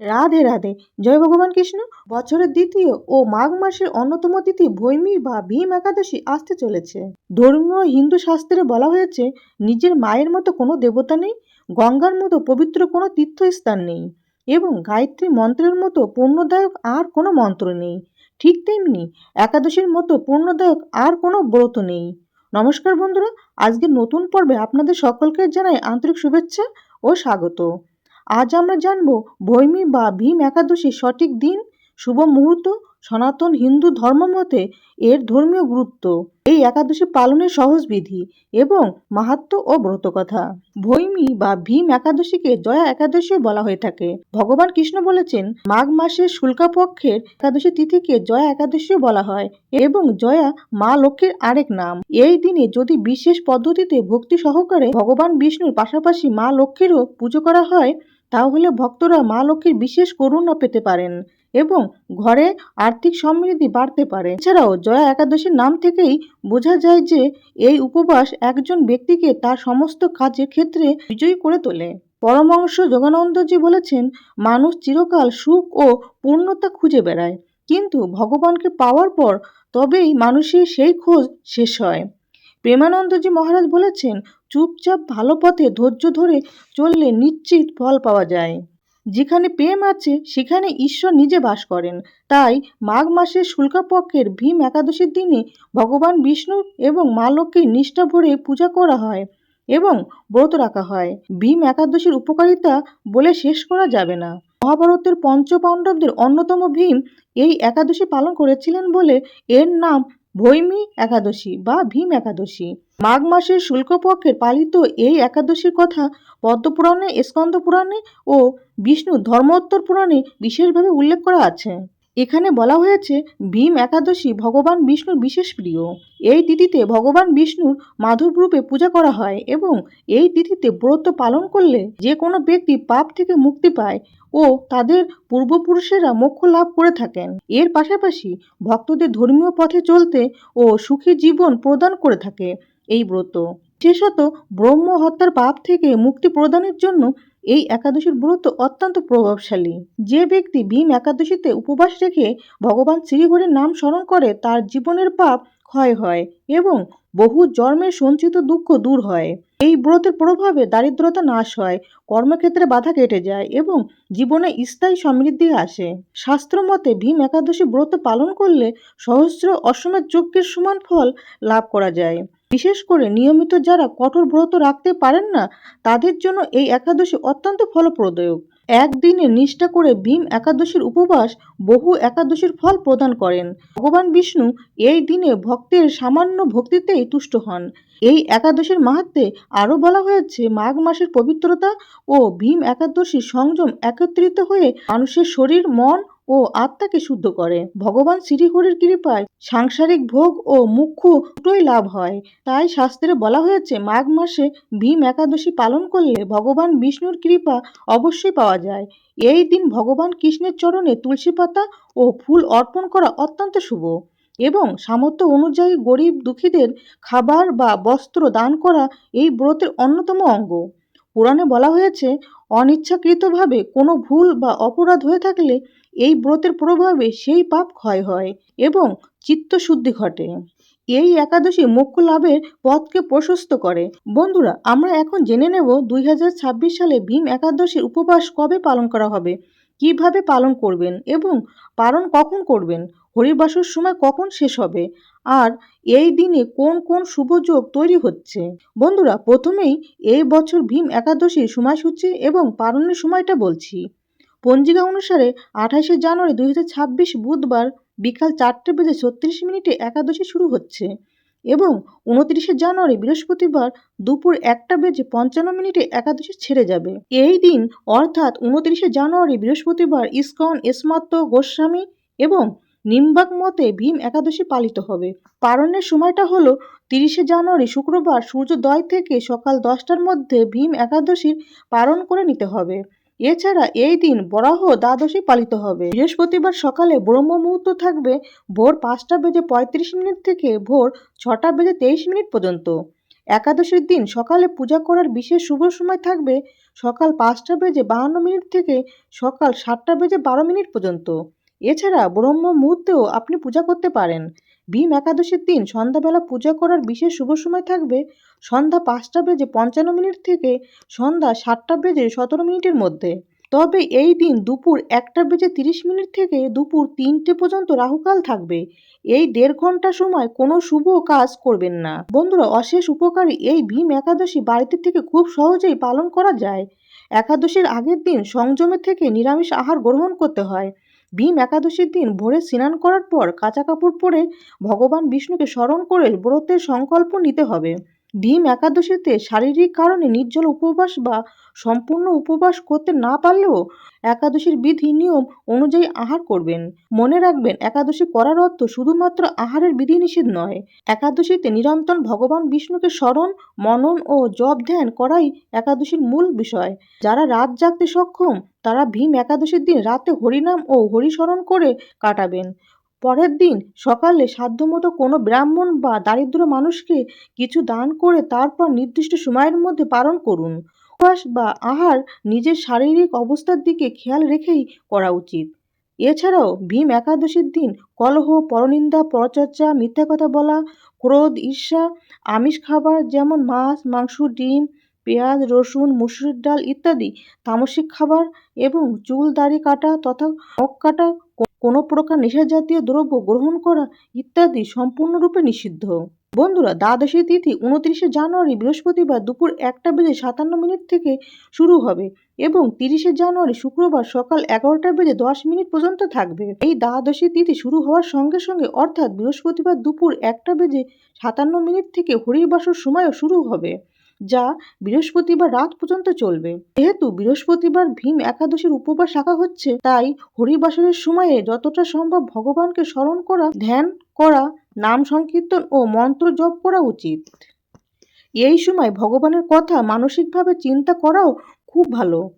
রাধে রাধে। জয় ভগবান কৃষ্ণ। বছরের দ্বিতীয় ও মাঘ মাসের অন্যতম তিথি ভৈমী বা ভীম একাদশী আসতে চলেছে। ধর্মীয় হিন্দু শাস্ত্রে বলা হয়েছে, নিজের মায়ের মতো কোনো দেবতা নেই, গঙ্গার মতো পবিত্র কোনো তীর্থস্থান নেই এবং গায়ত্রী মন্ত্রের মতো পূর্ণদায়ক আর কোনো মন্ত্র নেই। ঠিক তেমনি একাদশীর মতো পূর্ণদায়ক আর কোনো ব্রত নেই। নমস্কার বন্ধুরা, আজকের নতুন পর্বে আপনাদের সকলকে জানাই আন্তরিক শুভেচ্ছা ও স্বাগত। আজ আমরা জানব ভৈমী বা ভীম একাদশীর সঠিক দিন, শুভ মুহূর্ত, সনাতন হিন্দু ধর্ম মতে এর ধর্মীয় গুরুত্ব, এই একাদশী পালনের সহজ বিধি এবং মাহাত্ম ও ব্রতকথা। ভৈমী বা ভীম একাদশীকে জয়া একাদশীও বলা হয়ে থাকে। ভগবান কৃষ্ণ বলেছেন, মাঘ মাসের শুল্কাপক্ষের একাদশী তিথিকে জয়া একাদশীও বলা হয় এবং জয়া মা লক্ষ্মীর আরেক নাম। এই দিনে যদি বিশেষ পদ্ধতিতে ভক্তি সহকারে ভগবান বিষ্ণুর পাশাপাশি মা লক্ষ্মীরও পুজো করা হয় তাহলে ভক্তরা মা লক্ষ্মীর বিশেষ করুণা পেতে পারেন এবং ঘরে আর্থিক সমৃদ্ধি বাড়তে পারে। এছাড়াও জয়া একাদশীর নাম থেকেই বোঝা যায় যে এই উপবাস একজন ব্যক্তিকে তার সমস্ত কাজের ক্ষেত্রে বিজয়ী করে তোলে। পরমহংস যোগানন্দজি বলেছেন, মানুষ চিরকাল সুখ ও পূর্ণতা খুঁজে বেড়ায়। কিন্তু ভগবানকে পাওয়ার পর তবেই মানুষের সেই খোঁজ শেষ হয়। প্রেমানন্দজি মহারাজ বলেছেন, চুপচাপ ভালো পথে ধৈর্য ধরে চললে নিশ্চিত ফল পাওয়া যায়। যেখানে প্রেম আছে, সেখানে ঈশ্বর নিজে বাস করেন। তাই মাঘ মাসের শুল্কাপক্ষের ভীম একাদশীর দিনে ভগবান বিষ্ণু এবং মা লক্ষ্মীর নিষ্ঠা ভরে পূজা করা হয় এবং ব্রত রাখা হয়। ভীম একাদশীর উপকারিতা বলে শেষ করা যাবে না। মহাভারতের পঞ্চ পাণ্ডবদের অন্যতম ভীম এই একাদশী পালন করেছিলেন বলে এর নাম ভৈমী একাদশী বা ভীম একাদশী। মাঘ মাসের শুল্কপক্ষের পালিত এই একাদশীর কথা পদ্মপুরাণে স্কন্দ পুরাণে ও বিষ্ণু ধর্মোত্তর পুরাণে বিশেষভাবে উল্লেখ করা আছে। এখানে বলা হয়েছে, ভীম একাদশী ভগবান বিষ্ণুর বিশেষ প্রিয়। এই তিথিতে ভগবান বিষ্ণুর মাধব রূপে পূজা করা হয় এবং এই তিথিতে ব্রত পালন করলে যে কোনো ব্যক্তি পাপ থেকে মুক্তি পায় ও তাদের পূর্বপুরুষেরা মোক্ষ লাভ করে থাকেন। এর পাশাপাশি ভক্তদের ধর্মীয় পথে চলতে ও সুখী জীবন প্রদান করে থাকে এই ব্রত। বিশেষত ব্রহ্ম হত্যার পাপ থেকে মুক্তি প্রদানের জন্য এই একাদশীর ব্রত অত্যন্ত প্রভাবশালী। যে ব্যক্তি ভীম একাদশীতে উপবাস রেখে ভগবান শ্রীহরির নাম স্মরণ করে, তার জীবনের পাপ ক্ষয় হয় এবং বহু জন্মের সঞ্চিত দুঃখ দূর হয়। এই ব্রতের প্রভাবে দারিদ্রতা নাশ হয়, কর্মক্ষেত্রে বাধা কেটে যায় এবং জীবনে স্থায়ী সমৃদ্ধি আসে। শাস্ত্র মতে ভীম একাদশী ব্রত পালন করলে সহস্র অসমের যজ্ঞের সমান ফল লাভ করা যায়। বিশেষ করে নিয়মিত যারা কঠোর ব্রত রাখতে পারেন না, তাদের জন্য এই একাদশী অত্যন্ত ফলপ্রদায়ক। একদিনে নিষ্ঠা করে ভীম একাদশীর উপবাস বহু একাদশীর ফল প্রদান করেন। ভগবান বিষ্ণু এই দিনে ভক্তের সামান্য ভক্তিতেই তুষ্ট হন। এই একাদশীর মাহাত্মে আরও বলা হয়েছে, মাঘ মাসের পবিত্রতা ও ভীম একাদশীর সংযম একত্রিত হয়ে মানুষের শরীর, মন ও আত্মাকে শুদ্ধ করে। ভগবান শ্রীহরির কৃপায় সাংসারিক ভোগ ও মুখ্য দুটোই লাভ হয়। তাই শাস্ত্রে বলা হয়েছে, মাঘ মাসে ভীম একাদশী পালন করলে ভগবান বিষ্ণুর কৃপা অবশ্যই পাওয়া যায়। এই দিন ভগবান কৃষ্ণের চরণে তুলসী পাতা ও ফুল অর্পণ করা অত্যন্ত শুভ। এবং সামর্থ্য অনুযায়ী গরিব দুঃখীদের খাবার বা বস্ত্র দান করা এই ব্রতের অন্যতম অঙ্গ। পুরাণে বলা হয়েছে, অনিচ্ছাকৃতভাবে কোনো ভুল বা অপরাধ হয়ে থাকলে এই ব্রতের প্রভাবে সেই পাপ ক্ষয় হয় এবং চিত্তশুদ্ধি ঘটে। এই একাদশী মোক্ষ লাভের পথকে প্রশস্ত করে। বন্ধুরা, আমরা এখন জেনে নেব দুই হাজার ছাব্বিশ সালে ভীম একাদশীর উপবাস কবে পালন করা হবে, কীভাবে পালন করবেন এবং পালন কখন করবেন, হরিবাসর সময় কখন শেষ হবে, আর এই দিনে কোন কোন শুভযোগ তৈরি হচ্ছে। বন্ধুরা, প্রথমেই এই বছর ভীম একাদশীর সময়সূচি এবং পালনের সময়টা বলছি। পঞ্জিকা অনুসারে আঠাশে জানুয়ারি দুই হাজার ছাব্বিশ বুধবার বিকাল চারটে বেজে ছত্রিশ মিনিটে একাদশী শুরু হচ্ছে এবং উনত্রিশে জানুয়ারি বৃহস্পতিবার দুপুর একটা বেজে পঞ্চান্ন মিনিটে একাদশী ছেড়ে যাবে। এই দিন অর্থাৎ উনত্রিশে জানুয়ারি বৃহস্পতিবার ইস্কন এসমাত্ত গোস্বামী এবং নিম্বাক মতে ভীম একাদশী পালিত হবে। পালনের সময়টা হলো তিরিশে জানুয়ারি শুক্রবার সূর্যোদয় থেকে সকাল দশটার মধ্যে ভীম একাদশীর পালন করে নিতে হবে। এছাড়া এই দিন বরাহ দ্বাদশী পালিত হবে। বৃহস্পতিবার সকালে ব্রহ্ম মুহূর্ত থাকবে ভোর পাঁচটা বেজে পঁয়ত্রিশ মিনিট থেকে ভোর ছটা বেজে তেইশ মিনিট পর্যন্ত। একাদশীর দিন সকালে পূজা করার বিশেষ শুভ সময় থাকবে সকাল পাঁচটা বেজে বাহান্ন মিনিট থেকে সকাল সাতটা বেজে বারো মিনিট পর্যন্ত। এছাড়া ব্রহ্ম মুহূর্তেও আপনি পূজা করতে পারেন। ভীম একাদশীর দিন সন্ধ্যাবেলা পূজা করার বিশেষ শুভ সময় থাকবে সন্ধ্যা পাঁচটা বেজে পঞ্চান্ন মিনিট থেকে সন্ধ্যা সাতটা বেজে সতেরো মিনিটের মধ্যে। তবে এই দিন দুপুর একটা বেজে তিরিশ মিনিট থেকে দুপুর তিনটে পর্যন্ত রাহুকাল থাকবে। এই দেড় ঘণ্টা সময় কোনো শুভ কাজ করবেন না। বন্ধুরা, অশেষ উপকারী এই ভীম একাদশী বাড়িতে থেকে খুব সহজেই পালন করা যায়। একাদশীর আগের দিন সংযমে থেকে নিরামিষ আহার গ্রহণ করতে হয়। ভীম একাদশীর দিন ভোরে স্নান করার পর কাঁচা কাপড় পরে ভগবান বিষ্ণুকে স্মরণ করে ব্রতের সংকল্প নিতে হবে। ভীম একাদশীতে শারীরিক কারণে নির্জল উপবাস বা সম্পূর্ণ উপবাস করতে না পারলেও একাদশীর বিধি, নিয়ম অনুযায়ী আহার করবেন। মনে রাখবেন, একাদশী করার অর্থ শুধুমাত্র আহারের বিধিনিষেধ নয়। একাদশীতে নিরন্তর ভগবান বিষ্ণুকে স্মরণ, মনন ও জপ ধ্যান করাই একাদশীর মূল বিষয়। যারা রাত জাগতে সক্ষম, তারা ভীম একাদশীর দিন রাতে হরিনাম ও হরিস্মরণ করে কাটাবেন। পরের দিন সকালে সাধ্যমতো কোনো ব্রাহ্মণ বা দারিদ্র মানুষকে কিছু দান করে তারপর নির্দিষ্ট সময়ের মধ্যে পালন করুন। উপবাস বা আহার নিজের শারীরিক অবস্থার দিকে খেয়াল রেখেই করা উচিত। এছাড়াও ভীম একাদশীর দিন কলহ, পরনিন্দা, পরচর্চা, মিথ্যা কথা বলা, ক্রোধ, ঈর্ষা, আমিষ খাবার যেমন মাছ, মাংস, ডিম পেঁয়াজ, রসুন, মুসুরির ডাল ইত্যাদি তামসিক খাবার এবং চুল, দাড়ি কাটা তথা নখ কাটা কোনো প্রকার নেশাজাতীয় দ্রব্য গ্রহণ করা ইত্যাদি সম্পূর্ণরূপে নিষিদ্ধ। বন্ধুরা, দ্বাদশী তিথি উনত্রিশে জানুয়ারি বৃহস্পতিবার দুপুর একটা বেজে সাতান্ন মিনিট থেকে শুরু হবে এবং তিরিশে জানুয়ারি শুক্রবার সকাল এগারোটা বেজে দশ মিনিট পর্যন্ত থাকবে। এই দ্বাদশী তিথি শুরু হওয়ার সঙ্গে সঙ্গে অর্থাৎ বৃহস্পতিবার দুপুর একটা বেজে সাতান্ন মিনিট থেকে হরিবাসর সময়ও শুরু হবে। যা বৃহস্পতিবার রাত পর্যন্ত চলবে। যেহেতু বৃহস্পতিবার ভীম একাদশীর উপবাস রাখা হচ্ছে, তাই হরিবাসরের সময়ে যতটা সম্ভব ভগবানকে স্মরণ করা, ধ্যান করা, নাম সংকীর্তন ও মন্ত্র জপ করা উচিত। এই সময় ভগবানের কথা মানসিকভাবে চিন্তা করাও খুব ভালো।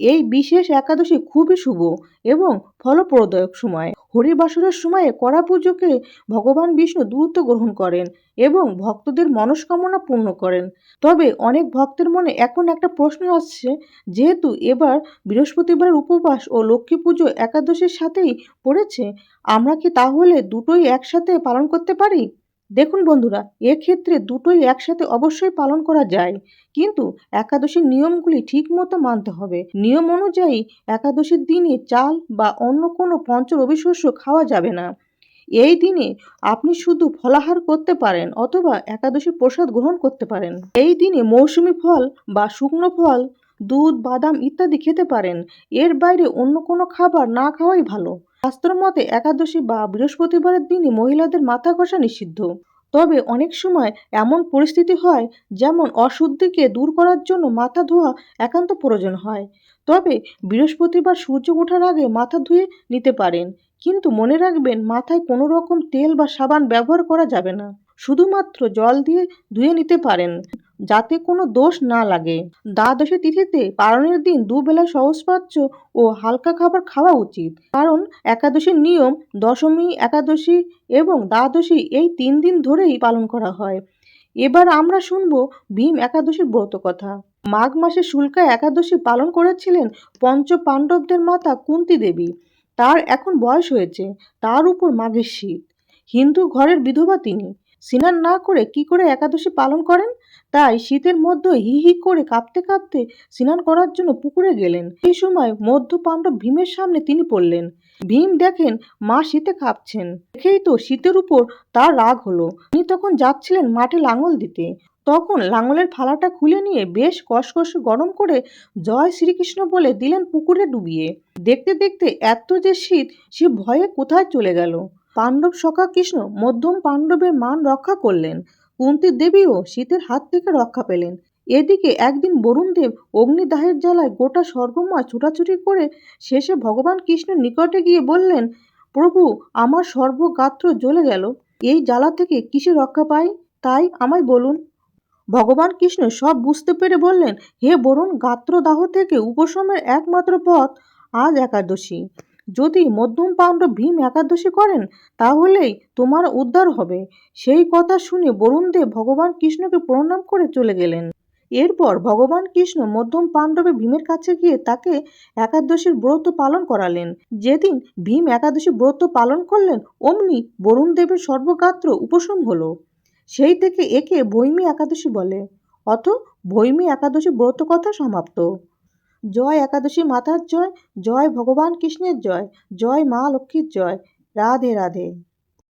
এই বিশেষ একাদশী খুবই শুভ এবং ফলপ্রদায়ক সময়। হরিবাসরের সময়ে কড়া পুজোকে ভগবান বিষ্ণু দ্রুত গ্রহণ করেন এবং ভক্তদের মনস্কামনা পূর্ণ করেন। তবে অনেক ভক্তের মনে এখন একটা প্রশ্ন আসছে, যেহেতু এবার বৃহস্পতিবার উপবাস ও লক্ষ্মী পুজো একাদশীর সাথেই পড়েছে, আমরা কি তাহলে দুটোই একসাথে পালন করতে পারি? দেখুন বন্ধুরা, এক্ষেত্রে দুটোই একসাথে অবশ্যই পালন করা যায়। কিন্তু একাদশীর নিয়মগুলি ঠিকমতো মানতে হবে। নিয়ম অনুযায়ী একাদশীর দিনে চাল বা অন্য কোনো পঞ্চ রবিশস্য খাওয়া যাবে না। এই দিনে আপনি শুধু ফলাহার করতে পারেন অথবা একাদশীর প্রসাদ গ্রহণ করতে পারেন। এই দিনে মৌসুমি ফল বা শুকনো ফল, দুধ, বাদাম ইত্যাদি খেতে পারেন। এর বাইরে অন্য কোনো খাবার না খাওয়াই ভালো। শাস্ত্র মতে একাদশী বা বৃহস্পতিবারের দিনই মহিলাদের মাথা ঘষা নিষিদ্ধ। তবে অনেক সময় এমন পরিস্থিতি হয়, যেমন অশুদ্ধিকে দূর করার জন্য মাথা ধোয়া একান্ত প্রয়োজন হয়। তবে বৃহস্পতিবার সূর্য ওঠার আগে মাথা ধুয়ে নিতে পারেন, কিন্তু মনে রাখবেন মাথায় কোনো রকম তেল বা সাবান ব্যবহার করা যাবে না। শুধুমাত্র জল দিয়ে ধুয়ে নিতে পারেন। যাতে কোনো দোষ না লাগে। দ্বাদশী তিথিতে পালনের দিন দুবেলা সহজপাচ্য ও হালকা খাবার খাওয়া উচিত। কারণ একাদশীর নিয়ম দশমী, একাদশী এবং দ্বাদশী এই তিন দিন ধরেই পালন করা হয়। এবার আমরা শুনব ভীম একাদশীর ব্রত কথা। মাঘ মাসে শুল্কা একাদশী পালন করেছিলেন পঞ্চ পাণ্ডবদের মাতা কুন্তি দেবী। তার এখন বয়স হয়েছে, তার উপর মাঘের শীত। হিন্দু ঘরের বিধবা তিনি। স্নান না করে কি করে একাদশী পালন করেন? তাই শীতের মধ্যে হি হি করে কাঁপতে কাঁপতে স্নান করার জন্য পুকুরে গেলেন। এই সময় মধ্য পাণ্ডব ভীমের সামনে তিনি পড়লেন। ভীম দেখেন মা শীতে কাঁপছেন। দেখেই তো শীতের উপর তার রাগ হলো। তিনি তখন যাচ্ছিলেন মাঠে লাঙল দিতে। তখন লাঙলের ফালাটা খুলে নিয়ে বেশ কষকষে গরম করে জয় শ্রীকৃষ্ণ বলে দিলেন পুকুরে ডুবিয়ে। দেখতে দেখতে এত যে শীত, সে ভয়ে কোথায় চলে গেল? পাণ্ডব সখা কৃষ্ণ মধ্যম পাণ্ডবের মান রক্ষা করলেন। কুন্তি দেবীও শীতের হাত থেকে রক্ষা পেলেন। এদিকে একদিন বরুণদেব অগ্নিদাহের জ্বালায় গোটা স্বর্গময় ছুটাছুটি করে শেষে ভগবান কৃষ্ণের নিকটে গিয়ে বললেন, প্রভু, আমার সর্বগাত্র জ্বলে গেল। এই জ্বালা থেকে কিসে রক্ষা পাই? তাই আমায় বলুন। ভগবান কৃষ্ণ সব বুঝতে পেরে বললেন, হে বরুণ, গাত্রদাহ থেকে উপশমের একমাত্র পথ আজ একাদশী। যদি মধ্যম পাণ্ডব ভীম একাদশী করেন, তাহলেই তোমার উদ্ধার হবে। সেই কথা শুনে বরুণদেব ভগবান কৃষ্ণকে প্রণাম করে চলে গেলেন। এরপর ভগবান কৃষ্ণ মধ্যম পাণ্ডবে ভীমের কাছে গিয়ে তাকে একাদশীর ব্রত পালন করালেন। যেদিন ভীম একাদশী ব্রত পালন করলেন, অমনি বরুণদেবের সর্বগাত্র উপশম হলো। সেই থেকে একে ভৈমী একাদশী বলে। অথ ভৈমী একাদশী ব্রত কথা সমাপ্ত। জয় একাদশী মাতার জয় জয় ভগবান কৃষ্ণের জয় জয় মা লক্ষ্মীর জয়। রাধে রাধে।